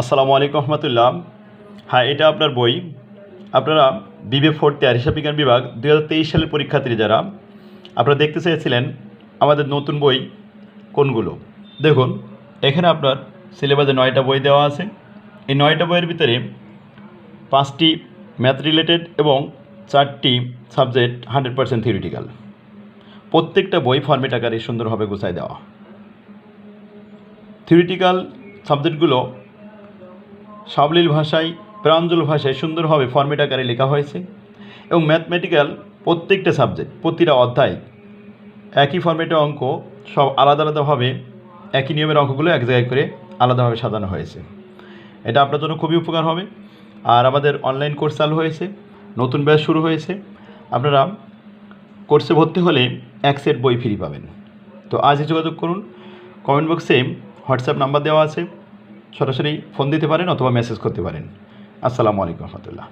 আসসালামু আলাইকুম রহমতুল্লাহ। হ্যাঁ এটা আপনার বই। আপনারা বিবে ফোর্থ ইয়ার হিসাব বিজ্ঞান বিভাগ দু হাজার তেইশ সালের পরীক্ষার্থী যারা, আপনারা দেখতে চেয়েছিলেন আমাদের নতুন বই কোনগুলো। দেখুন, এখানে আপনার সিলেবাসে নয়টা বই দেওয়া আছে। এই নয়টা বইয়ের ভিতরে পাঁচটি ম্যাথ রিলেটেড এবং চারটি সাবজেক্ট হান্ড্রেড পার্সেন্ট থিওরিটিক্যাল প্রত্যেকটা বই ফর্মেট আকারে সুন্দরভাবে গোছায় দেওয়া। থিওরিটিক্যাল সাবজেক্টগুলো সাবলীল ভাষায়, প্রাঞ্জল ভাষায় সুন্দরভাবে ফর্মেট আকারে লেখা হয়েছে এবং ম্যাথমেটিক্যাল প্রত্যেকটা সাবজেক্ট, প্রতিটা অধ্যায় একই ফর্মেটে অঙ্ক, সব আলাদা আলাদাভাবে একই নিয়মের অঙ্কগুলো এক জায়গায় করে আলাদাভাবে সাজানো হয়েছে। এটা আপনার জন্য খুবই উপকার হবে। আর আমাদের অনলাইন কোর্স চালু হয়েছে, নতুন ব্যাচ শুরু হয়েছে। আপনারা কোর্সে ভর্তি হলে এক সেট বই ফ্রি পাবেন। তো আজই যোগাযোগ করুন। কমেন্ট বক্সে হোয়াটসঅ্যাপ নাম্বার দেওয়া আছে। সরাসরি ফোন দিতে পারেন অথবা মেসেজ করতে পারেন। আসসালামু আলাইকুম রহমতুল্লাহ।